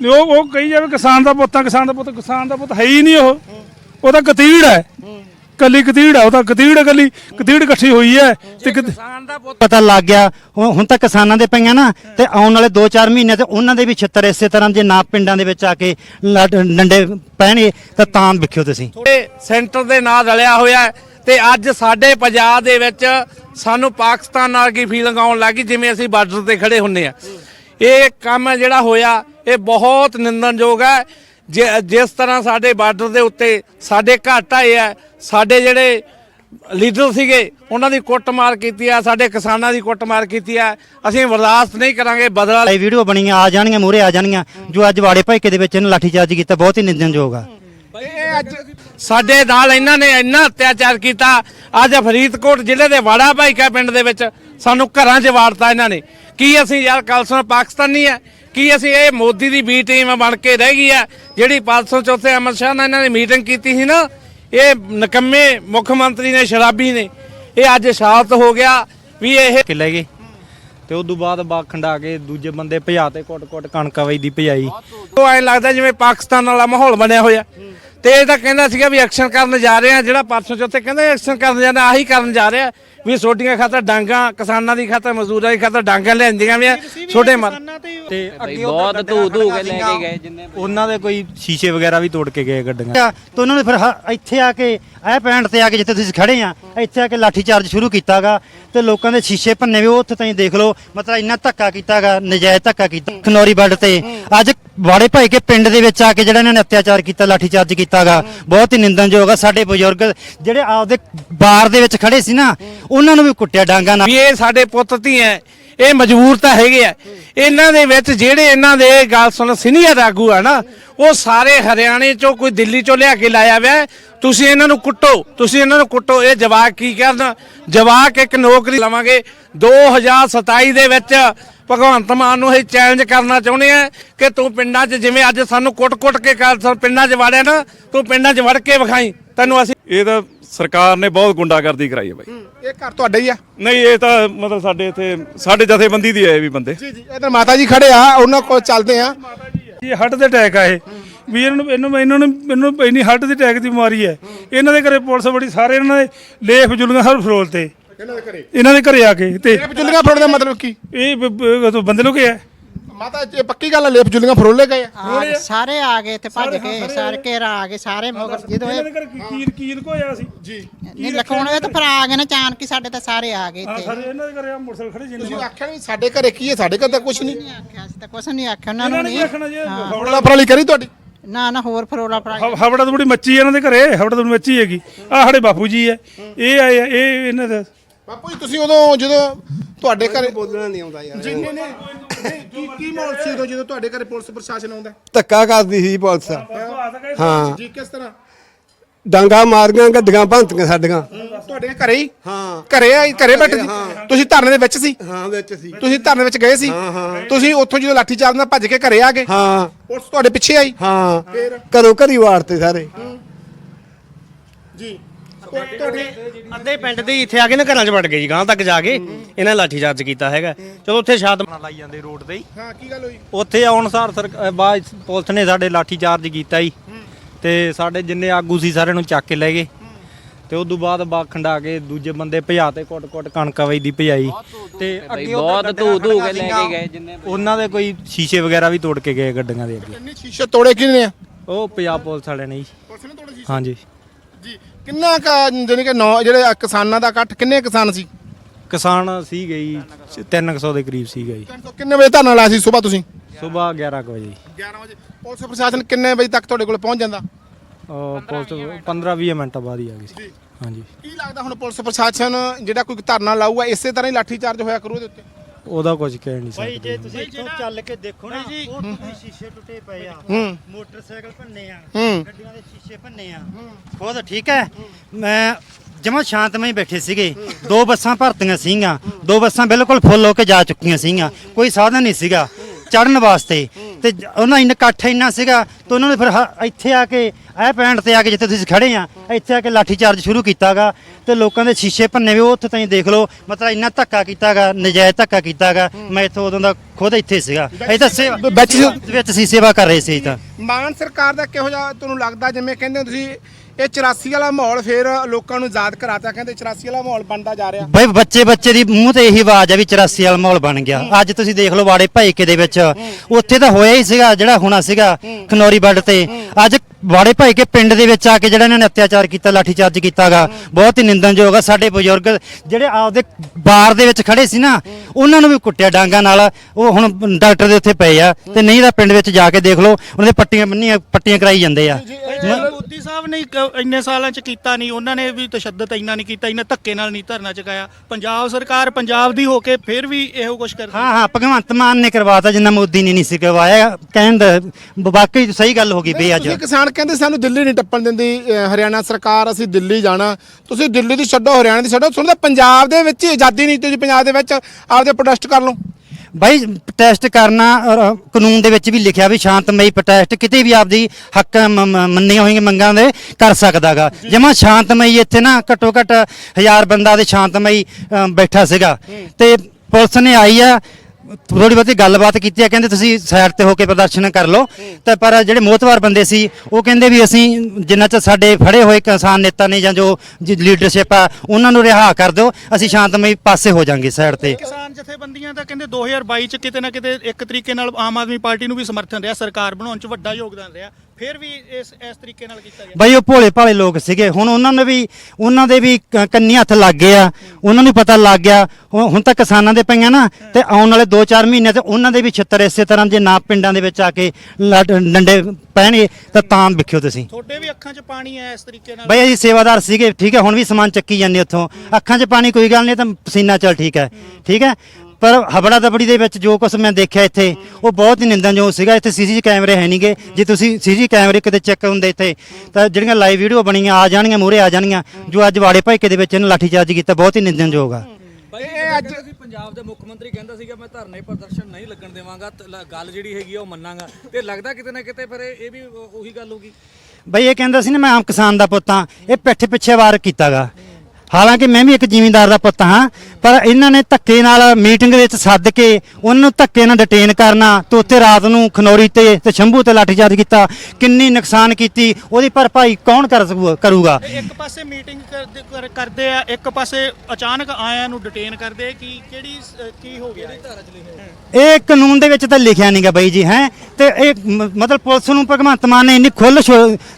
ਨਹੀਂ, ਉਹ ਉਹ ਕਹੀ ਜਾਵੇ ਕਿਸਾਨ ਦਾ ਪੁੱਤ ਆ ਕਿਸਾਨ ਦਾ ਪੁੱਤ ਕਿਸਾਨ ਦਾ ਪੁੱਤ ਹੈ ਹੀ ਨਹੀਂ ਉਹ। ਉਹ ਤਾਂ ਕਤੀੜ ਹੈ। ਕੱਲੀ ਕਤੀੜ ਆ ਉਹ ਤਾਂ ਕਤੀੜ ਕੱਲੀ। ਕਤੀੜ ਇਕੱਠੀ ਹੋਈ ਹੈ ਤੇ ਕਿਤੇ ਕਿਸਾਨ ਦਾ ਪੁੱਤ ਪਤਾ ਲੱਗ ਗਿਆ। ਹੁਣ ਹੁਣ ਤਾਂ ਕਿਸਾਨਾਂ ਦੇ ਪਈਆਂ ਨਾ ਤੇ ਆਉਣ ਵਾਲੇ 2-4 ਮਹੀਨੇ ਤੇ ਉਹਨਾਂ ਦੇ ਵੀ ਛਿੱਤਰ ਇਸੇ ਤਰ੍ਹਾਂ ਜੇ ਨਾ ਪਿੰਡਾਂ ਦੇ ਵਿੱਚ ਆ ਕੇ ਡੰਡੇ ਪੈਣਗੇ ਤਾਂ ਤਾਂ ਵਿਖਿਓ ਤੁਸੀਂ। ਇਹ ਸੈਂਟਰ ਦੇ ਨਾਲ ਰਲਿਆ ਹੋਇਆ ਹੈ ਤੇ ਅੱਜ ਸਾਡੇ ਪੰਜਾਬ ਦੇ ਵਿੱਚ ਸਾਨੂੰ ਪਾਕਿਸਤਾਨ ਨਾਲ ਕੀ ਫੀਲਿੰਗ ਆਉਣ ਲੱਗੀ ਜਿਵੇਂ ਅਸੀਂ ਬਾਰਡਰ ਤੇ ਖੜੇ ਹੁੰਨੇ ਆ ਇਹ ਕੰਮ ਜਿਹੜਾ ਹੋਇਆ ਇਹ ਬਹੁਤ ਨਿੰਦਣਯੋਗ ਹੈ। ਜਿ- ਜਿਸ ਤਰ੍ਹਾਂ ਸਾਡੇ ਬਾਰਡਰ ਦੇ ਉੱਤੇ ਸਾਡੇ ਘਾਟ ਆਏ ਆ ਸਾਡੇ ਜਿਹੜੇ ਲੀਡਰ ਸੀਗੇ ਉਹਨਾਂ ਦੀ ਕੁੱਟਮਾਰ ਕੀਤੀ ਆ ਸਾਡੇ ਕਿਸਾਨਾਂ ਦੀ ਕੁੱਟਮਾਰ ਕੀਤੀ ਆ। ਅਸੀਂ ਬਰਦਾਸ਼ਤ ਨਹੀਂ ਕਰਾਂਗੇ ਬਦਲਾ ਇਹ ਵੀਡੀਓ ਬਣੀਆਂ ਆ ਜਾਣਗੀਆਂ ਮੂਰੇ ਆ ਜਾਣਗੀਆਂ ਜੋ ਅੱਜ ਵਾੜੇ ਭਾਈਕੇ ਦੇ ਵਿੱਚ ਇਹਨੂੰ ਲਾਠੀਚਾਰਜ ਕੀਤਾ ਬਹੁਤ ਹੀ ਨਿੰਦਣਯੋਗ ਆ। ਇਹ ਅੱਜ ਸਾਡੇ ਨਾਲ ਇਹਨਾਂ ਨੇ ਇੰਨਾ ਅਤਿਆਚਾਰ ਕੀਤਾ ਅੱਜ ਫਰੀਦਕੋਟ ਜ਼ਿਲ੍ਹੇ ਦੇ ਵਾੜਾ ਭਾਈਕਾ ਪਿੰਡ ਦੇ ਵਿੱਚ ਸਾਨੂੰ ਘਰਾਂ 'ਚ ਵਾੜਤਾ ਇਹਨਾਂ ਨੇ। ਕੀ ਅਸੀਂ ਯਾਰ ਕਲਸਨ ਪਾਕਿਸਤਾਨੀ ਹੈ ਕੀ ਅਸੀਂ ਇਹ ਮੋਦੀ ਦੀ ਬੀ ਟੀਮ ਬਣ ਕੇ ਰਹਿ ਗਈ ਹੈ ਜਿਹੜੀ 504 ਅਮਰ ਸ਼ਾਹ ਨਾਲ ਇਹਨਾਂ ਨੇ ਮੀਟਿੰਗ ਕੀਤੀ ਸੀ ਨਾ ਇਹ ਨਕੰਮੇ ਮੁੱਖ ਮੰਤਰੀ ਨੇ ਸ਼ਰਾਬੀ ਨੇ। ਇਹ ਅੱਜ ਸ਼ਾਂਤ ਹੋ ਗਿਆ ਵੀ ਇਹ ਕੇ ਲੈ ਗਏ। ਤੇ ਉਸ ਤੋਂ ਬਾਅਦ ਬਾਗ ਖੰਡਾ ਕੇ ਦੂਜੇ ਬੰਦੇ ਭਜਾ ਤੇ ਕੁੱਟ-ਕੁੱਟ ਕਣਕਾਂ ਵਈ ਦੀ ਭਜਾਈ। ਉਹ ਐਂ ਲੱਗਦਾ ਜਿਵੇਂ ਪਾਕਿਸਤਾਨ ਵਾਲਾ ਮਾਹੌਲ ਬਣਿਆ ਹੋਇਆ। ਤੇ ਇਹ ਤਾਂ ਕਹਿੰਦਾ ਸੀਗਾ ਵੀ ਐਕਸ਼ਨ ਕਰਨ ਜਾ ਰਹੇ ਆ ਜਿਹੜਾ ਪਰਸੋਂ ਚੌਥੇ ਕਹਿੰਦਾ ਐਕਸ਼ਨ ਕਰਨ ਜਾਣਾ ਆਹੀ ਕਰਨ ਜਾ ਰਿਹਾ। ਵੀ ਛੋਟੀਆਂ ਖਾਤਰ ਡਾਂਗਾ ਕਿਸਾਨਾਂ ਦੀ ਖਾਤਰ ਮਜ਼ਦੂਰਾਂ ਦੀ ਖਾਤਰ ਡਾਂਗਾ ਲੈਂਦੀਆਂ ਵੀ ਛੋਟੇ ਮਰ ਤੇ ਅੱਗੇ ਬਹੁਤ ਧੂ ਧੂ ਕੇ ਲੈ ਕੇ ਗਏ ਜਿੰਨੇ ਉਹਨਾਂ ਦੇ ਕੋਈ ਸ਼ੀਸ਼ੇ ਵਗੈਰਾ ਵੀ ਤੋੜ ਕੇ ਗਏ ਗੱਡੀਆਂ। ਤਾਂ ਉਹਨਾਂ ਨੇ ਫਿਰ ਇੱਥੇ ਆ ਕੇ ਇਹ ਪੈਂਟ ਤੇ ਆ ਕੇ ਜਿੱਥੇ ਤੁਸੀਂ ਖੜੇ ਆ ਇੱਥੇ ਆ ਕੇ ਲਾਠੀ ਚਾਰਜ ਸ਼ੁਰੂ ਕੀਤਾਗਾ। ਤੇ ਲੋਕਾਂ ਦੇ ਸ਼ੀਸ਼ੇ ਭੰਨੇ ਵੀ ਉੱਥੇ ਤਾਈਂ ਦੇਖ ਲਓ ਮਤਲਬ ਇੰਨਾ ਧੱਕਾ ਕੀਤਾਗਾ ਨਜਾਇਜ਼ ਧੱਕਾ ਕੀਤਾ ਖਨੌਰੀ ਬੈਲਟ ਤੇ। ਅੱਜ ਵਾੜੇ ਭਾਈ ਕੇ ਪਿੰਡ ਦੇ ਵਿੱਚ ਆ ਕੇ ਜਿਹੜਾ ਇਹਨਾਂ ਨੇ ਅਤਿਆਚਾਰ ਕੀਤਾ ਲਾਠੀ ਚਾਰਜ ਕੀਤਾਗਾ। ਬਹੁਤ ਹੀ ਨਿੰਦਣਯੋਗ ਆ ਸਾਡੇ ਬਜ਼ੁਰਗ ਜਿਹੜੇ ਆਪਦੇ ਬਾਰ ਦੇ ਵਿੱਚ ਖੜੇ ਸੀ ਨਾ ਉਹਨਾਂ ਨੂੰ ਵੀ ਕੁੱਟਿਆ ਡਾਂਗਾ ਨਾਲ ਵੀ ਇਹ ਸਾਡੇ ਪੁੱਤ ਧੀਆਂ ਇਹ ਮਜਬੂਰ ਤਾਂ ਹੈਗੇ ਆ। ਇਹਨਾਂ ਦੇ ਵਿੱਚ ਜਿਹੜੇ ਇਹਨਾਂ ਦੇ ਗੱਲ ਸੁਣ ਸੀਨੀਅਰ ਆਗੂ ਆ ਨਾ ਉਹ ਸਾਰੇ ਹਰਿਆਣੇ ਚੋਂ ਕੋਈ ਦਿੱਲੀ ਚੋਂ ਲਿਆ ਕੇ ਲਾਇਆ ਹੋਇਆ। ਤੁਸੀਂ ਇਹਨਾਂ ਨੂੰ ਕੁੱਟੋ ਤੁਸੀਂ ਇਹਨਾਂ ਨੂੰ ਕੁੱਟੋ। ਇਹ ਜਵਾਕ ਕੀ ਕਰਨ? ਜਵਾਕ ਇੱਕ ਨੌਕਰੀ ਲਵਾਂਗੇ। 2027 ਦੇ ਵਿੱਚ ਭਗਵੰਤ ਮਾਨ ਨੂੰ ਇਹ ਚੈਲੰਜ ਕਰਨਾ ਚਾਹੁੰਦੇ ਆ ਕਿ ਤੂੰ ਪਿੰਡਾਂ 'ਚ ਜਿਵੇਂ ਅੱਜ ਸਾਨੂੰ ਕੁੱਟ-ਕੁੱਟ ਕੇ ਕਰ ਪਿੰਡਾਂ 'ਚ ਵਾੜਿਆ ਨਾ ਤੂੰ ਪਿੰਡਾਂ 'ਚ ਵੜ ਕੇ ਵਿਖਾਈ। ਤੈਨੂੰ ਅਸੀਂ ਇਹ ਤਾਂ ਸਰਕਾਰ ਨੇ ਬਹੁਤ ਗੁੰਡਾਗਰਦੀ ਕਰਾਈ ਹੈ ਬਾਈ। ਇਹ ਘਰ ਤੁਹਾਡਾ ਹੀ ਆ? ਨਹੀਂ ਇਹ ਤਾਂ ਮਤਲਬ ਸਾਡੇ ਇੱਥੇ ਸਾਡੇ ਜਥੇਬੰਦੀ ਦੀ ਹੈ ਇਹ ਵੀ ਬੰਦੇ। ਜੀ ਜੀ ਇਧਰ ਮਾਤਾ ਜੀ ਖੜੇ ਆ ਉਹਨਾਂ ਕੋਲ ਚੱਲਦੇ ਆ। ਇਹ ਹੱਟ ਦੇ ਅਟੈਕ ਆ ਇਹ। ਵੀ ਇਹਨਾਂ ਨੂੰ ਇਹਨਾਂ ਨੂੰ ਇਹਨਾਂ ਨੂੰ ਇਹਨਾਂ ਨੂੰ ਇੰਨੀ ਹੱਟ ਦੀ ਅਟੈਕ ਦੀ ਬਿਮਾਰੀ ਹੈ। ਇਹਨਾਂ ਦੇ ਘਰੇ ਪੁਲਿਸ ਬੜੀ ਸਾਰੇ ਇਹਨਾਂ ਦੇ ਲੇਫ ਜੁਲੀਆਂ ਹਰ ਫਰੋਲ ਤੇ। ਇਹਨਾਂ ਦੇ ਘਰੇ? ਇਹਨਾਂ ਦੇ ਘਰੇ ਆ ਕੇ ਤੇ ਜੁਲੀਆਂ ਫਰੋੜ ਦਾ ਮਤਲਬ ਕੀ? ਇਹ ਬ- ਬ- ਬੰਦੇ ਲੋਕ ਹੈ ਮਾਤਾ ਇਹ ਪੱਕੀ ਗੱਲ ਆ ਲੇਪ ਜੁਲੀਆਂ ਫਰੋਲੇ ਗਏ ਆ। ਆ। ਗਏ, ਸਾਰੇ ਆ ਗਏ ਤੇ ਭੱਜ ਕੇ ਸਾਰੇ ਘੇਰਾ ਆ ਗਏ ਸਾਰੇ ਮਗਰ ਜਦੋਂ ਇਹਨਾਂ ਇਹ ਕੀਲ ਕੀਲ ਕੋ ਆਇਆ ਸੀ? ਜੀ। ਨਹੀਂ ਲਖਾਉਣੇ ਤਾਂ ਫਿਰ ਆ ਗਏ ਨਾ ਚਾਨ ਕੀ ਸਾਡੇ ਤਾਂ ਸਾਰੇ ਆ ਗਏ ਹਾਂ ਇੱਥੇ। ਸਾਰੇ ਇਹਨਾਂ ਦੇ ਘਰੇ ਆ ਮੋਟਰਸਾਈਕਲ ਖੜੇ ਜਿੰਨੇ ਤੁਸੀਂ ਆਖਿਆ ਨਹੀਂ ਸਾਡੇ ਘਰੇ ਕੀ ਹੈ ਸਾਡੇ ਘਰ ਤਾਂ ਕੁਝ ਨਹੀਂ। ਨਹੀਂ ਆਖਿਆ ਸੀ ਤਾਂ ਕੁਛ ਨਹੀਂ ਆਖਿਆ ਉਹਨਾਂ ਇਹਨਾਂ ਨੂੰ ਨੇ ਕੀ ਨਹੀਂ। ਆਖਣਾ ਜੀ? ਫਰੋਲਾ ਫਰਾਲੀ ਕਰੀ ਤੁਹਾਡੀ? ਨਾ ਨਾ ਹੋਰ ਫਰੋਲਾ ਹਵ- ਹਵੜਾ ਤੋਂ ਬੜੀ ਮੱਚੀ ਇਹਨਾਂ ਦੇ ਘਰੇ ਹਵੜਾ ਤੋਂ ਮੱਚੀ ਹੈਗੀ। ਆ ਸਾਡੇ ਬਾਪੂ ਜੀ ਹੈ ਇਹ ਆਏ ਆ ਇਹ ਇਹਨਾਂ ਦਾ ਬਾਪੂ ਜੀ ਤੁਸੀਂ ਉਦੋਂ ਜਦੋਂ ਤੁਹਾਡੇ ਘਰੇ ਬੋਲਣਾ ਨਹੀਂ ਆਉਂਦਾ ਯਾਰ। ਜੀ ਨਹੀਂ ਨਹੀਂ ਕੀ ਕੀ ਮਾਹੌਲ ਸੀ ਉਦੋਂ ਜਦੋਂ ਤੁਹਾਡੇ ਘਰੇ ਪੁਲਿਸ ਪ੍ਰਸ਼ਾਸਨ ਆਉਂਦਾ? ਧੱਕਾ ਕਰਦੀ ਸੀ ਪੁਲਿਸ। ਹਾਂ। ਜੀ ਕਿਸ ਤਰ੍ਹਾਂ? ਡਾਂਗਾ ਮਾਰੀਆਂ ਗੱਡੀਆਂ ਭੰਤੀਆਂ ਸਾਡੀਆਂ। ਤੁਹਾਡੇ ਘਰੇ ਹੀ? ਹਾਂ। ਘਰੇ ਆਈ ਘਰੇ ਬੈਠੇ ਸੀ? ਤੁਸੀਂ ਧਰਨੇ ਦੇ ਵਿੱਚ ਸੀ? ਹਾਂ ਵਿੱਚ ਸੀ। ਤੁਸੀਂ ਧਰਨੇ ਵਿੱਚ ਗਏ ਸੀ? ਤੁਸੀਂ ਉੱਥੋਂ ਜਦੋਂ ਲਾਠੀ ਚਾਰਜ ਨਾਲ ਭੱਜ ਕੇ ਘਰੇ ਆ ਗਏ? ਹਾਂ। ਪੁਲਿਸ ਤੁਹਾਡੇ ਪਿੱਛੇ ਆਈ? ਹਾਂ। ਘਰੋਂ ਘਰੀ ਵਾੜਤੇ ਸਾਰੇ। ਜੀ। ਤੁਹਾਡੇ ਅੱਧੇ ਪਿੰਡ ਦੇ ਇੱਥੇ ਆ ਕੇ ਨਾ ਘਰਾਂ 'ਚ ਵੜ ਗਏ ਜੀ ਗਾਂ ਤੱਕ ਜਾ ਕੇ ਇਹਨਾਂ ਲਾਠੀ ਚਾਰਜ ਕੀਤਾ ਹੈਗਾ। ਚਲੋ ਉੱਥੇ ਸ਼ਾਂਤ ਲਾਈ ਜਾਂਦੇ ਰੋਡ ਤੇ ਹੀ। ਹਾਂ ਕੀ ਗੱਲ ਹੋਈ? ਉੱਥੇ ਆਉਣ ਸਾਰ ਸਰ ਬਾਅਦ ਪੁਲਿਸ ਨੇ ਸਾਡੇ ਲਾਠੀ ਚਾਰਜ ਕੀਤਾ ਹੀ। ਤੇ ਸਾਡੇ ਜਿੰਨੇ ਆਗੂ ਸੀ ਸਾਰਿਆਂ ਨੂੰ ਚੱਕ ਕੇ ਲੈ ਗਏ। ਤੇ ਉਸ ਤੋਂ ਬਾਅਦ ਬਾਗ ਖੰਡਾ ਕੇ ਦੂਜੇ ਬੰਦੇ ਭਜਾ ਤੇ ਕੁੱਟ-ਕੁੱਟ ਕਣਕਾਂ ਵਈ ਦੀ ਭਜਾਈ। ਤੇ ਅੱਗੇ ਬਹੁਤ ਧੂ ਧੂ ਕੇ ਲੈ ਕੇ ਗਏ ਜਿੰਨੇ ਉਹਨਾਂ ਦੇ ਕੋਈ ਸ਼ੀਸ਼ੇ ਵਗੈਰਾ ਵੀ ਤੋੜ ਕੇ ਗਏ ਗੱਡੀਆਂ ਦੇ ਅੱਗੇ। ਇੰਨੀ ਸ਼ੀਸ਼ੇ ਤੋੜੇ ਕਿਹਨੇ ਆ? ਉਹ ਪੰਜਾਬ ਪੁਲਿਸ ਵਾਲੇ ਨੇ ਜੀ। ਪੁਲਿਸ ਨੇ ਤੋੜੇ ਹਾਂਜੀ। ਜੀ। ਕਿੰਨਾ ਕਾ ਜਾਨੀ ਕਿ ਨੌ ਜਿਹੜੇ ਕਿਸਾਨਾਂ ਦਾ ਇਕੱਠ ਕਿੰਨੇ ਕਿਸਾਨ ਸੀ? ਕਿਸਾਨ ਸੀ ਗਈ 300 ਦੇ ਕਰੀਬ ਸੀਗਾ ਜੀ। ਕਿੰਨੇ ਵਜੇ ਧਰਨਾ ਲਾਇਆ ਸੀ ਸਵੇਰ ਤੁਸੀਂ? ਸਵੇਰ 11 ਕੁ ਵਜੇ। 11 ਵਜੇ। ਪੁਲਿਸ ਪ੍ਰਸ਼ਾਸਨ ਕਿੰਨੇ ਵਜੇ ਤੱਕ ਤੁਹਾਡੇ ਕੋਲ ਪਹੁੰਚ ਜਾਂਦਾ? ਪੁਲਿਸ 15-20 ਮਿੰਟ ਬਾਅਦ ਹੀ ਆ ਗਈ ਸੀ। ਹਾਂਜੀ। ਕੀ ਲੱਗਦਾ ਹੁਣ ਪੁਲਿਸ ਪ੍ਰਸ਼ਾਸਨ ਜਿਹੜਾ ਕੋਈ ਧਰਨਾ ਲਾਊਗਾ ਇਸੇ ਤਰ੍ਹਾਂ ਹੀ ਲਾਠੀ ਚਾਰਜ ਹੋਇਆ ਕਰੂ ਉਹਦੇ ਉੱਤੇ? ਉਹਦਾ ਕੁਝ ਕਹਿ ਨਹੀਂ ਸਕਦੇ। ਤੁਸੀਂ ਇੱਥੋਂ ਚੱਲ ਕੇ ਦੇਖੋ ਨਾ ਉਹ ਵੀ ਸ਼ੀਸ਼ੇ ਟੁੱਟੇ ਪਏ ਆ। ਮੋਟਰਸਾਈਕਲ ਭੰਨੇ ਆ ਗੱਡੀਆਂ ਦੇ ਸ਼ੀਸ਼ੇ ਭੰਨੇ ਆ। ਬਹੁਤ ਠੀਕ ਹੈ। ਮੈਂ ਜਮਾ ਸ਼ਾਂਤਮਈ ਬੈਠੇ ਸੀਗੇ। ਦੋ ਬੱਸਾਂ ਭਰਤੀਆਂ ਸੀਗੀਆਂ। ਦੋ ਬੱਸਾਂ ਬਿਲਕੁਲ ਫੁੱਲ ਹੋ ਕੇ ਜਾ ਚੁੱਕੀਆਂ ਸੀਗੀਆਂ। ਕੋਈ ਸਾਧਨ ਨਹੀਂ ਸੀਗਾ। ਚੜਨ ਵਾਸਤੇ। ਤੇ ਜ- ਉਹਨਾਂ ਇੰਨਾ ਇਕੱਠ ਇੰਨਾ ਸੀਗਾ ਤੇ ਉਹਨਾਂ ਨੇ ਫਿਰ ਹ- ਇੱਥੇ ਆ ਕੇ ਇਹ ਪੈਂਟ ਤੇ ਆ ਕੇ ਜਿੱਥੇ ਤੁਸੀਂ ਖੜੇ ਆ ਇੱਥੇ ਆ ਕੇ ਲਾਠੀ ਚਾਰਜ ਸ਼ੁਰੂ ਕੀਤਾਗਾ ਤੇ ਲੋਕਾਂ ਦੇ ਸ਼ੀਸ਼ੇ ਭੰਨੇ ਵੀ ਉਹ ਉੱਥੇ ਤਾਈਂ ਦੇਖ ਲਓ ਮਤਲਬ ਇੰਨਾ ਧੱਕਾ ਕੀਤਾਗਾ ਨਜਾਇਜ਼ ਧੱਕਾ ਕੀਤਾਗਾ ਮੈਂ ਇੱਥੋਂ ਉਦੋਂ ਦਾ ਖੁਦ ਇੱਥੇ ਸੀਗਾ। ਅਸੀਂ ਤਾਂ ਸੇਵਾ ਵਿੱਚ- ਵਿੱਚ ਸੀ ਸੇਵਾ ਕਰ ਰਹੇ ਸੀ ਤਾਂ। ਮਾਨ ਸਰਕਾਰ ਦਾ ਕਿਹੋ ਜਿਹਾ ਤੁਹਾਨੂੰ ਲੱਗਦਾ ਜਿਵੇਂ ਕਹਿੰਦੇ ਹੋ ਤੁਸੀਂ ਇਹ 84 ਵਾਲਾ ਮਾਹੌਲ ਫੇਰ ਲੋਕਾਂ ਨੂੰ ਯਾਦ ਕਰਾਤਾ ਕਹਿੰਦੇ 84 ਵਾਲਾ ਮਾਹੌਲ ਬਣਦਾ ਜਾ ਰਿਹਾ। ਬਈ ਬੱਚੇ ਬੱਚੇ ਦੀ ਮੂੰਹ ਤੇ ਇਹੀ ਆਵਾਜ਼ ਆ ਵੀ 84 ਵਾਲਾ ਮਾਹੌਲ ਬਣ ਗਿਆ। ਅੱਜ ਤੁਸੀਂ ਦੇਖ ਲਓ ਵਾੜੇ ਭਾਈਕੇ ਦੇ ਵਿੱਚ। ਉੱਥੇ ਤਾਂ ਹੋਇਆ ਹੀ ਸੀਗਾ ਜਿਹੜਾ ਹੋਣਾ ਸੀਗਾ ਖਨੌਰੀ ਬੱਡ ਤੇ। ਅੱਜ ਵਾੜੇ ਭਾਈਕੇ ਪਿੰਡ ਦੇ ਵਿੱਚ ਆ ਕੇ ਜਿਹੜਾ ਇਹਨਾਂ ਨੇ ਅਤਿਆਚਾਰ ਕੀਤਾ ਲਾਠੀ ਚਾਰਜ ਕੀਤਾਗਾ ਬਹੁਤ ਹੀ ਨਿੰਦਨਯੋਗ ਆ ਸਾਡੇ ਬਜ਼ੁਰਗ। ਜਿਹੜੇ ਆਪਦੇ ਬਾਰ ਦੇ ਵਿੱਚ ਖੜੇ ਸੀ ਨਾ ਉਹਨਾਂ ਨੂੰ ਵੀ ਕੁੱਟਿਆ ਡਾਂਗਾ ਨਾਲ। ਉਹ ਹੁਣ ਡਾਕਟਰ ਦੇ ਉੱਥੇ ਪਏ ਆ। ਤੇ ਨਹੀਂ ਤਾਂ ਪਿੰਡ ਵਿੱਚ ਜਾ ਕੇ ਦੇਖ ਲਓ ਉਹਨਾਂ ਦੇ ਪੱਟੀਆਂ ਬੰਨੀਆਂ ਪੱਟੀਆਂ ਕਰਾਈ ਜਾਂਦੇ ਆ। ਮੋਦੀ ਸਾਹਿਬ ਨੇ ਇੰਨੇ ਸਾਲਾਂ ਚ ਕੀਤਾ ਨਹੀਂ ਉਹਨਾਂ ਨੇ ਵੀ ਤਸ਼ੱਦਦ ਇੰਨਾ ਨਹੀਂ ਕੀਤਾ ਇੰਨਾ ਧੱਕੇ ਨਾਲ ਨਹੀਂ ਧਰਨਾ ਚੁਕਾਇਆ। ਪੰਜਾਬ ਸਰਕਾਰ ਪੰਜਾਬ ਦੀ ਹੋ ਕੇ ਫਿਰ ਵੀ ਇਹੋ ਕੁਝ ਕਰਦੀ ਹਾਂ ਹਾਂ ਭਗਵੰਤ ਮਾਨ ਨੇ ਕਰਵਾਤਾ ਜਿੰਨਾ ਮੋਦੀ ਨੇ ਨਹੀਂ ਸੀ ਕਰਵਾਇਆ। ਕਹਿੰਦਾ ਵਾਕਈ ਸਹੀ ਗੱਲ ਹੋ ਗਈ ਬਈ ਅੱਜ। ਤੁਸੀਂ ਕਿਸਾਨ ਕਹਿੰਦੇ ਸਾਨੂੰ ਦਿੱਲੀ ਨਹੀਂ ਟੱਪਣ ਦਿੰਦੀ ਅਹ ਹਰਿਆਣਾ ਸਰਕਾਰ ਅਸੀਂ ਦਿੱਲੀ ਜਾਣਾ। ਤੁਸੀਂ ਦਿੱਲੀ ਦੀ ਛੱਡੋ ਹਰਿਆਣਾ ਦੀ ਛੱਡੋ ਸੁਣਦਾ ਪੰਜਾਬ ਦੇ ਵਿੱਚ ਹੀ ਆਜ਼ਾਦੀ ਨਹੀਂ ਤੁਸੀਂ ਪੰਜਾਬ ਦੇ ਵਿੱਚ ਆਪਦੇ ਪ੍ਰੋਟੈਸਟ ਕਰ ਲਓ। ਬਾਈ ਪ੍ਰੋਟੈਸਟ ਕਰਨਾ ਔਰ ਕਾਨੂੰਨ ਦੇ ਵਿੱਚ ਵੀ ਲਿਖਿਆ ਵੀ ਸ਼ਾਂਤਮਈ ਪ੍ਰੋਟੈਸਟ ਕਿਤੇ ਵੀ ਆਪਦੀ ਹੱਕ ਮ- ਮ- ਮੰਨੀਆਂ ਹੋਈਆਂ ਮੰਗਾਂ ਦੇ ਕਰ ਸਕਦਾਗਾ। ਜਮਾ ਸ਼ਾਂਤਮਈ ਇੱਥੇ ਨਾ ਘੱਟੋ ਘੱਟ ਹਜ਼ਾਰ ਬੰਦਾ ਦੇ ਸ਼ਾਂਤਮਈ ਅ, ਬੈਠਾ ਸੀਗਾ। ਤੇ ਪੁਲਿਸ ਨੇ ਆਈ ਆ ਥੋੜੀ ਬਹੁਤੀ ਗੱਲਬਾਤ ਕੀਤੀ ਆ ਕਹਿੰਦੇ ਤੁਸੀਂ ਸਾਈਡ ਤੇ ਹੋ ਕੇ ਪ੍ਰਦਰਸ਼ਨ ਕਰ ਲਓ। ਤੇ ਪਰ ਜਿਹੜੇ ਮੋਤਵਾਰ ਬੰਦੇ ਸੀ, ਉਹ ਕਹਿੰਦੇ ਵੀ ਅਸੀਂ ਜਿੰਨਾ ਚ ਸਾਡੇ ਫੜੇ ਹੋਏ ਕਿਸਾਨ ਨੇਤਾ ਨੇ ਜਾਂ ਜੋ ਲੀਡਰਸ਼ਿਪ ਆ, ਉਹਨਾਂ ਨੂੰ ਰਿਹਾ ਕਰ ਦਿਓ। ਅਸੀਂ ਸ਼ਾਂਤਮਈ ਪਾਸੇ ਹੋ ਜਾਾਂਗੇ ਸਾਈਡ ਤੇ। ਕਿਸਾਨ ਜਥੇਬੰਦੀਆਂ ਤਾਂ ਕਹਿੰਦੇ 2022 ਚ ਕਿਤੇ ਨਾ ਕਿਤੇ ਇੱਕ ਤਰੀਕੇ ਨਾਲ ਆਮ ਆਦਮੀ ਪਾਰਟੀ ਨੂੰ ਵੀ ਸਮਰਥਨ ਰਿਹਾ, ਸਰਕਾਰ ਬਣਾਉਣ ਚ ਵੱਡਾ ਯੋਗਦਾਨ ਰਿਹਾ। ਫਿਰ ਵੀ ਇਸ ਇਸ ਤਰੀਕੇ ਨਾਲ ਕੀਤਾ ਗਿਆ? ਬਈ ਉਹ ਭੋਲੇ ਭਾਲੇ ਲੋਕ ਸੀਗੇ। ਹੁਣ ਉਹਨਾਂ ਨੇ ਵੀ ਉਹਨਾਂ ਦੇ ਵੀ ਕ- ਕੰਨੀ ਹੱਥ ਲੱਗ ਗਏ ਆ। ਉਹਨਾਂ ਨੂੰ ਪਤਾ ਲੱਗ ਗਿਆ। ਹੁਣ ਹੁਣ ਤਾਂ ਕਿਸਾਨਾਂ ਦੇ ਪਈਆਂ ਨਾ ਤੇ ਆਉਣ ਵਾਲੇ 2-4 ਮਹੀਨੇ ਤੇ ਉਹਨਾਂ ਦੇ ਵੀ ਛਿੱਤਰ ਇਸੇ ਤਰ੍ਹਾਂ ਜੇ ਨਾ ਪਿੰਡਾਂ ਦੇ ਵਿੱਚ ਆ ਕੇ ਲੱਡ- ਡੰਡੇ ਪੈਣਗੇ ਤਾਂ ਤਾਂ ਵਿਖਿਓ ਤੁਸੀਂ। ਤੁਹਾਡੇ ਵੀ ਅੱਖਾਂ 'ਚ ਪਾਣੀ ਹੈ ਇਸ ਤਰੀਕੇ ਨਾਲ? ਬਈ ਅਸੀਂ ਸੇਵਾਦਾਰ ਸੀਗੇ ਠੀਕ ਹੈ ਹੁਣ ਵੀ ਸਮਾਨ ਚੱਕੀ ਜਾਂਦੇ ਉੱਥੋਂ। ਅੱਖਾਂ 'ਚ ਪਾਣੀ ਕੋਈ ਗੱਲ ਨਹੀਂ ਤਾਂ ਪਸੀਨਾ ਚੱਲ ਠੀਕ ਹੈ। ਠੀਕ ਹੈ? ਪਰ ਹਬੜਾ ਦਬੜੀ ਦੇ ਵਿੱਚ ਜੋ ਕੁਝ ਮੈਂ ਦੇਖਿਆ ਇੱਥੇ ਉਹ ਬਹੁਤ ਹੀ ਨਿੰਦਨਯੋਗ ਸੀਗਾ। ਇੱਥੇ ਸੀਸੀ ਕੈਮਰੇ ਹੈ ਨਹੀਂਗੇ। ਜੇ ਤੁਸੀਂ ਸੀਸੀ ਕੈਮਰੇ ਕਿਤੇ ਚੈੱਕ ਹੁੰਦੇ ਇੱਥੇ ਤਾਂ ਜਿਹੜੀਆਂ ਲਾਈਵ ਵੀਡੀਓ ਬਣੀਆਂ ਆ ਜਾਣਗੀਆਂ ਮੂਹਰੇ ਆ ਜਾਣਗੀਆਂ ਜੋ ਅੱਜ ਵਾੜੇ ਭਾਈਕੇ ਦੇ ਵਿੱਚ ਇਹਨੂੰ ਲਾਠੀਚਾਰਜ ਕੀਤਾ ਬਹੁਤ ਹੀ ਨਿੰਦਨਯੋਗ ਆ। ਇਹ ਅੱਜ ਪੰਜਾਬ ਦੇ ਮੁੱਖ ਮੰਤਰੀ ਕਹਿੰਦਾ ਸੀਗਾ ਮੈਂ ਧਰਨੇ ਪ੍ਰਦਰਸ਼ਨ ਨਹੀਂ ਲੱਗਣ ਦੇਵਾਂਗਾ ਗੱਲ ਜਿਹੜੀ ਹੈਗੀ ਆ ਉਹ ਮੰਨਾਂਗਾ। ਤੇ ਲੱਗਦਾ ਕਿਤੇ ਨਾ ਕਿਤੇ ਫਿਰ ਇਹ ਵੀ ਉਹ- ਗੱਲ ਹੋਗੀ ਬਈ ਇਹ ਕਹਿੰਦਾ ਸੀ ਨਾ ਮੈਂ ਆਮ ਕਿਸਾਨ ਦਾ ਪੁੱਤ ਹਾਂ। ਇਹ ਪਿੱਠ ਪਿੱਛੇ ਵਾਰ ਕੀਤਾਗਾ। ਹਾਲਾਂਕਿ ਮੈਂ ਵੀ ਇੱਕ ਜ਼ਿਮੀਂਦਾਰ ਦਾ ਪੁੱਤ ਹਾਂ ਪਰ ਇਹਨਾਂ ਨੇ ਧੱਕੇ ਨਾਲ ਮੀਟਿੰਗ ਵਿੱਚ ਸੱਦ ਕੇ ਉਹਨਾਂ ਨੂੰ ਧੱਕੇ ਨਾਲ ਡਿਟੇਨ ਕਰਨਾ ਤੇ ਉੱਥੇ ਰਾਤ ਨੂੰ ਖਨੌਰੀ ਤੇ ਤੇ ਸ਼ੰਭੂ ਤੇ ਲਾਠੀਚਾਰਜ ਕੀਤਾ ਕਿੰਨੀ ਨੁਕਸਾਨ ਕੀਤੀ ਉਹਦੀ ਭਰਪਾਈ ਕੌਣ ਕਰ ਸਕੂ- ਕਰੂਗਾ? ਇੱਕ ਪਾਸੇ ਮੀਟਿੰਗ ਕਰਦੇ ਕਰ- ਕਰਦੇ ਆ ਇੱਕ ਪਾਸੇ ਅਚਾਨਕ ਆਇਆਂ ਨੂੰ ਡਿਟੇਨ ਕਰਦੇ ਕੀ ਕਿਹੜੀ ਸ- ਕੀ ਹੋ ਗਿਆ? ਇਹ ਕਾਨੂੰਨ ਦੇ ਵਿੱਚ ਤਾਂ ਲਿਖਿਆ ਨਹੀਂਗਾ ਬਾਈ ਜੀ ਹੈ? ਤੇ ਇਹ ਮ- ਮਤਲਬ ਪੁਲਿਸ ਨੂੰ ਭਗਵੰਤ ਮਾਨ ਨੇ ਇੰਨੀ ਖੁੱਲ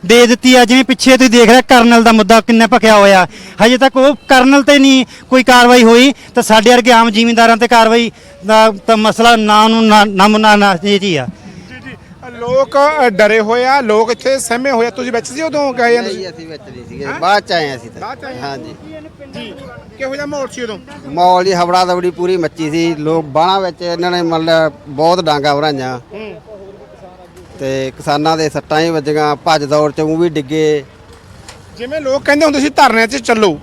ਦੇ ਦਿੱਤੀ ਆ ਜਿਵੇਂ ਪਿੱਛੇ ਤੁਸੀਂ ਦੇਖ ਰਹੇ ਕਰਨਲ ਦਾ ਮੁੱਦਾ ਕਿੰਨਾ ਭਖਿਆ ਹੋਇਆ ਹਜੇ ਤੱਕ ਉਹ ਕਰਨਲ ਤੇ ਨਹੀਂ ਕੋਈ ਕਾਰਵਾਈ ਹੋਈ ਤਾਂ ਸਾਡੇ ਵਰਗੇ ਆਮ ਜ਼ਿਮੀਂਦਾਰਾਂ ਤੇ ਕਾਰਵਾਈ ਦਾ ਤਾਂ ਮਸਲਾ ਨਾ ਨੂੰ ਨਾ ਨਾ ਨਾ ਜੀ ਜੀ ਆ। ਲੋਕ ਡਰੇ ਹੋਏ ਆ ਲੋਕ ਇੱਥੇ ਸਹਿਮੇ ਹੋਏ ਆ। ਤੁਸੀਂ ਵਿੱਚ ਸੀ ਉਦੋਂ ਗਏ ਜਾਂਦੇ ਸੀ ਅਸੀਂ ਵਿੱਚ ਨਹੀਂ ਸੀਗੇ। ਬਾਅਦ ਚ ਆਏ ਅਸੀਂ? ਹਾਂਜੀ। ਜੀ ਕਿਹੋ ਜਿਹਾ ਮਾਹੌਲ ਸੀ ਉਦੋਂ? ਮੌਲ ਹੀ ਹਵੜਾ ਦਵੜੀ ਪੂਰੀ ਮੱਚੀ ਸੀ। ਲੋਕ ਬਾਣਾ ਵਿੱਚ ਇਹਨਾਂ ਨੇ ਮਤਲਬ ਬਹੁਤ ਡਾਂਗਾ ਭਰਾਈਆਂ ਤੇ ਕਿਸਾਨਾਂ ਦੇ ਸੱਟਾਂ ਹੀ ਵੱਜੀਆਂ। ਭੱਜ ਦੌੜ ਚ ਉਹ ਵੀ ਡਿੱਗੇ। ਜਿਵੇਂ ਲੋਕ ਕਹਿੰਦੇ ਹੁੰਦੇ ਸੀ ਧਰਨੇ 'ਚ ਚੱਲੋ।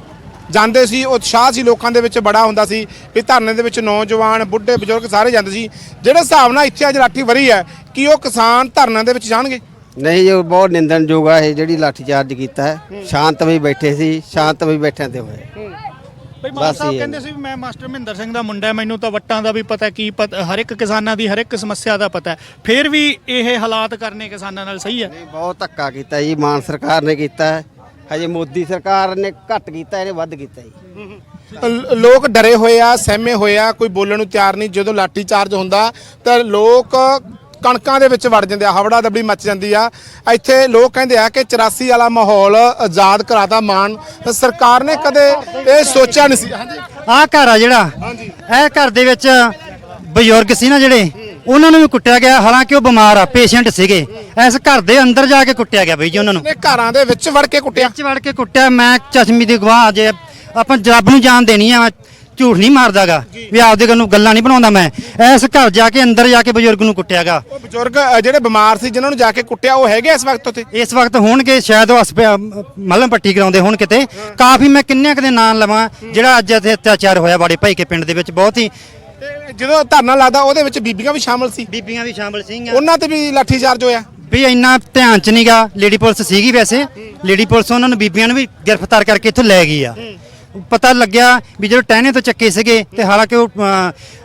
ਜਾਂਦੇ ਸੀ ਉਤਸ਼ਾਹ ਸੀ ਲੋਕਾਂ ਦੇ ਵਿੱਚ ਬੜਾ ਹੁੰਦਾ ਸੀ ਵੀ ਧਰਨੇ ਦੇ ਵਿੱਚ ਨੌਜਵਾਨ ਬੁੱਢੇ ਬਜ਼ੁਰਗ ਸਾਰੇ ਜਾਂਦੇ ਸੀ। ਜਿਹੜੇ ਹਿਸਾਬ ਨਾਲ ਇੱਥੇ ਅੱਜ ਲਾਠੀ ਵਰੀ ਹੈ ਕੀ ਉਹ ਕਿਸਾਨ ਧਰਨੇ ਦੇ ਵਿੱਚ ਜਾਣਗੇ? ਨਹੀਂ ਇਹ ਬਹੁਤ ਨਿੰਦਣਯੋਗ ਆ ਇਹ ਜਿਹੜੀ ਲਾਠੀ ਚਾਰਜ ਕੀਤਾ ਹੈ। ਸ਼ਾਂਤਮਈ ਬੈਠੇ ਸੀ ਸ਼ਾਂਤਮਈ ਬੈਠਿਆਂ ਤੇ ਹੋਏ। ਬਈ ਮਾਨ ਸਾਹਿਬ ਕਹਿੰਦੇ ਸੀ ਵੀ ਮੈਂ ਮਾਸਟਰ ਮਹਿੰਦਰ ਸਿੰਘ ਦਾ ਮੁੰਡਾ ਮੈਨੂੰ ਤਾਂ ਵੱਟਾਂ ਦਾ ਵੀ ਪਤਾ ਕੀ ਪਤਾ ਹਰ ਇੱਕ ਕਿਸਾਨਾਂ ਦੀ ਹਰ ਇੱਕ ਸਮੱਸਿਆ ਦਾ ਪਤਾ ਹੈ। ਫਿਰ ਵੀ ਇਹ ਹਾਲਾਤ ਕਰਨੇ ਕਿਸਾਨਾਂ ਨਾਲ ਸਹੀ ਹੈ? ਨਹੀਂ ਬਹੁਤ ਧੱਕਾ ਕੀਤਾ ਜੀ ਮਾਨ ਸਰਕਾਰ ਨੇ ਕੀਤਾ ਹੈ। ਹਜੇ ਮੋਦੀ ਸਰਕਾਰ ਨੇ ਘੱਟ ਕੀਤਾ ਇਹਨੇ ਵੱਧ ਕੀਤਾ ਜੀ। ਲ- ਲੋਕ ਡਰੇ ਹੋਏ ਆ ਸਹਿਮੇ ਹੋਏ ਆ ਕੋਈ ਬੋਲਣ ਨੂੰ ਤਿਆਰ ਨਹੀਂ। ਜਦੋਂ ਲਾਠੀ ਚਾਰਜ ਹੁੰਦਾ ਤਾਂ ਲੋਕ ਕਣਕਾਂ ਦੇ ਵਿੱਚ ਵੜ ਜਾਂਦੇ ਆ ਹਵੜਾ ਦਬੜੀ ਮੱਚ ਜਾਂਦੀ ਆ। ਇੱਥੇ ਲੋਕ ਕਹਿੰਦੇ ਆ ਕਿ 84 ਵਾਲਾ ਮਾਹੌਲ ਆਜ਼ਾਦ ਕਰਾਤਾ ਮਾਨ ਸਰਕਾਰ ਨੇ ਕਦੇ ਇਹ ਸੋਚਿਆ ਨਹੀਂ ਸੀ। ਹਾਂਜੀ ਆਹ ਘਰ ਆ ਜਿਹੜਾ। ਇਹ ਘਰ ਦੇ ਵਿੱਚ ਬਜ਼ੁਰਗ ਸੀ ਨਾ ਜਿਹੜੇ ਉਹਨਾਂ ਨੂੰ ਵੀ ਕੁੱਟਿਆ ਗਿਆ ਹਾਲਾਂਕਿ ਉਹ ਬਿਮਾਰ ਆ ਪੇਸ਼ੈਂਟ ਸੀਗੇ। ਇਸ ਘਰ ਦੇ ਅੰਦਰ ਜਾ ਕੇ ਕੁੱਟਿਆ ਗਿਆ ਬਈ ਜੀ ਉਹਨਾਂ ਨੂੰ। ਨੇ ਘਰਾਂ ਦੇ ਵਿੱਚ ਵੜ ਕੇ ਕੁੱਟਿਆ। ਵਿੱਚ ਵੜ ਕੇ ਕੁੱਟਿਆ ਮੈਂ ਚਸ਼ਮੀ ਦੀ ਗਵਾਹ ਜੇ ਆਪਾਂ ਰੱਬ ਨੂੰ ਜਾਨ ਦੇਣੀ ਆ ਝੂਠ ਨਹੀਂ ਮਾਰਦਾਗਾ ਵੀ ਆਪਦੇ ਨੂੰ ਗੱਲਾਂ ਨਹੀਂ ਬਣਾਉਂਦਾ ਮੈਂ। ਇਸ ਘਰ ਜਾ ਕੇ ਅੰਦਰ ਜਾ ਕੇ ਬਜ਼ੁਰਗ ਨੂੰ ਕੁੱਟਿਆਗਾ। ਉਹ ਬਜ਼ੁਰਗ ਅ, ਜਿਹੜੇ ਬਿਮਾਰ ਸੀ ਜਿਨ੍ਹਾਂ ਨੂੰ ਜਾ ਕੇ ਕੁੱਟਿਆ ਉਹ ਹੈਗੇ ਇਸ ਵਕਤ ਉੱਥੇ? ਇਸ ਵਕਤ ਹੋਣਗੇ ਸ਼ਾਇਦ ਉਹ ਹਸਪਤਾਲ ਮਲਮ ਪੱਟੀ ਕਰਾਉਂਦੇ ਹੋਣ ਕਿਤੇ। ਕਾਫੀ ਮੈਂ ਕਿੰਨੇ ਕਦੇ ਨਾਂ ਲਵਾਂ ਜਿਹੜਾ ਅੱਜ ਇੱਥੇ ਅਤਿਆਚਾਰ ਹੋਇਆ ਬਾੜੇ ਭਾਈ ਕੇ ਪਿੰਡ ਦੇ ਵਿੱਚ ਬਹੁਤ ਹੀ ਜਦੋਂ ਧਰਨਾ ਲੱਗਦਾ ਉਹਦੇ ਵਿੱਚ ਬੀਬੀਆਂ ਵੀ ਸ਼ਾਮਲ ਸੀ। ਬੀਬੀਆਂ ਵੀ ਸ਼ਾਮਲ ਸੀਗੀਆਂ। ਉਹਨਾਂ ਤੇ ਵੀ ਲਾਠੀ ਚਾਰਜ ਹੋਇਆ। ਵੀ ਇੰਨਾ ਧਿਆਨ ਚ ਨਹੀਂਗਾ ਲੇਡੀ ਪੁਲਿਸ ਸੀਗੀ ਵੈਸੇ। ਲੇਡੀ ਪੁਲਿਸ ਉਹਨਾਂ ਨੂੰ ਬੀਬੀਆਂ ਨੂੰ ਵੀ ਗ੍ਰਿਫਤਾਰ ਕਰਕੇ ਇੱਥੋਂ ਲੈ ਗਈ ਆ। ਪਤਾ ਲੱਗਿਆ ਵੀ ਜਦੋਂ ਟਹਿਣੇ ਤੋਂ ਚੱਕੇ ਸੀਗੇ ਤੇ ਹਾਲਾਂਕਿ ਉਹ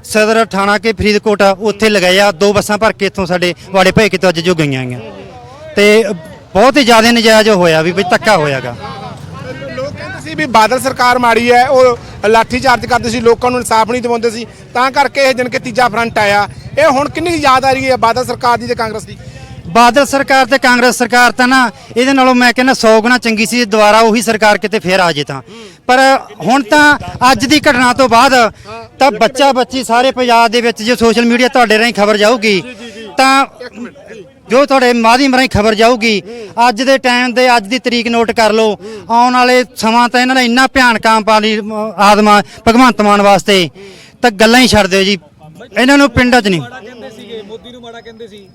ਸਦਰ ਥਾਣਾ ਕੇ ਫਰੀਦਕੋਟ ਆ, ਉੱਥੇ ਲਗਾਏ ਆ ਦੋ ਬੱਸਾਂ ਭਰ ਕੇ ਇੱਥੋਂ ਸਾਡੇ ਵਾੜੇ ਭਾਈ ਕਿਤੋਂ ਅੱਜ ਜੋ ਗਈਆਂ ਗਈਆਂ। ਤੇ ਬਹੁਤ ਹੀ ਜ਼ਿਆਦਾ ਨਜਾਇਜ਼ ਹੋਇਆ ਵੀ ਬਈ ਧੱਕਾ ਹੋਇਆਗਾ। ਸੀ ਵੀ ਬਾਦਲ ਸਰਕਾਰ ਮਾੜੀ ਹੈ, ਉਹ ਲਾਠੀ ਚਾਰਜ ਕਰਦੇ ਸੀ, ਲੋਕਾਂ ਨੂੰ ਇਨਸਾਫ ਨਹੀਂ ਦਿਵਾਉਂਦੇ ਸੀ। ਤਾਂ ਕਰਕੇ ਇਹ ਜਨ ਕੇ ਤੀਜਾ ਫਰੰਟ ਆਇਆ। ਇਹ ਹੁਣ ਕਿੰਨੀ ਯਾਦ ਆ ਰਹੀ ਹੈ ਬਾਦਲ ਸਰਕਾਰ ਦੀ ਤੇ ਕਾਂਗਰਸ ਦੀ? ਬਾਦਲ ਸਰਕਾਰ ਤੇ ਕਾਂਗਰਸ ਸਰਕਾਰ ਤਾਂ ਨਾ, ਇਹਦੇ ਨਾਲੋਂ ਮੈਂ ਕਹਿੰਦਾ 100 ਗੁਣਾ ਚੰਗੀ ਸੀ, ਦੁਬਾਰਾ ਉਹੀ ਸਰਕਾਰ ਕਿਤੇ ਫੇਰ ਆ ਜੇ ਤਾਂ। ਪਰ ਹੁਣ ਤਾਂ ਅੱਜ ਦੀ ਘਟਨਾ ਤੋਂ ਬਾਅਦ ਤਾਂ ਬੱਚਾ ਬੱਚੀ ਸਾਰੇ ਪੰਜਾਬ ਦੇ ਵਿੱਚ ਜੇ ਸੋਸ਼ਲ ਮੀਡੀਆ ਤੁਹਾਡੇ ਰਾਹੀਂ ਖਬਰ ਜਾਊਗੀ, ਤਾਂ ਜੋ ਤੁਹਾਡੇ ਮਾਧਿਅਮ ਰਾਹੀਂ ਖਬਰ ਜਾਊਗੀ। ਅੱਜ ਦੇ ਟਾਈਮ ਦੇ ਅੱਜ ਦੀ ਤਰੀਕ ਨੋਟ ਕਰ ਲਓ। ਆਉਣ ਵਾਲੇ ਸਮਾਂ ਤਾਂ ਇਹਨਾਂ ਦਾ ਇੰਨਾ ਭਿਆਨਕ ਆਮ ਪਾਲੀ ਆਦਮਾ ਭਗਵੰਤ ਮਾਨ ਵਾਸਤੇ। ਤਾਂ ਗੱਲਾਂ ਹੀ ਛੱਡ ਦਿਓ ਜੀ। ਇਹਨਾਂ ਨੂੰ ਪਿੰਡਾਂ 'ਚ ਨਹੀਂ। ਕਹਿੰਦੇ ਸੀਗੇ ਮੋਦੀ ਨੂੰ ਮਾੜਾ ਕਹਿੰਦੇ ਸੀ।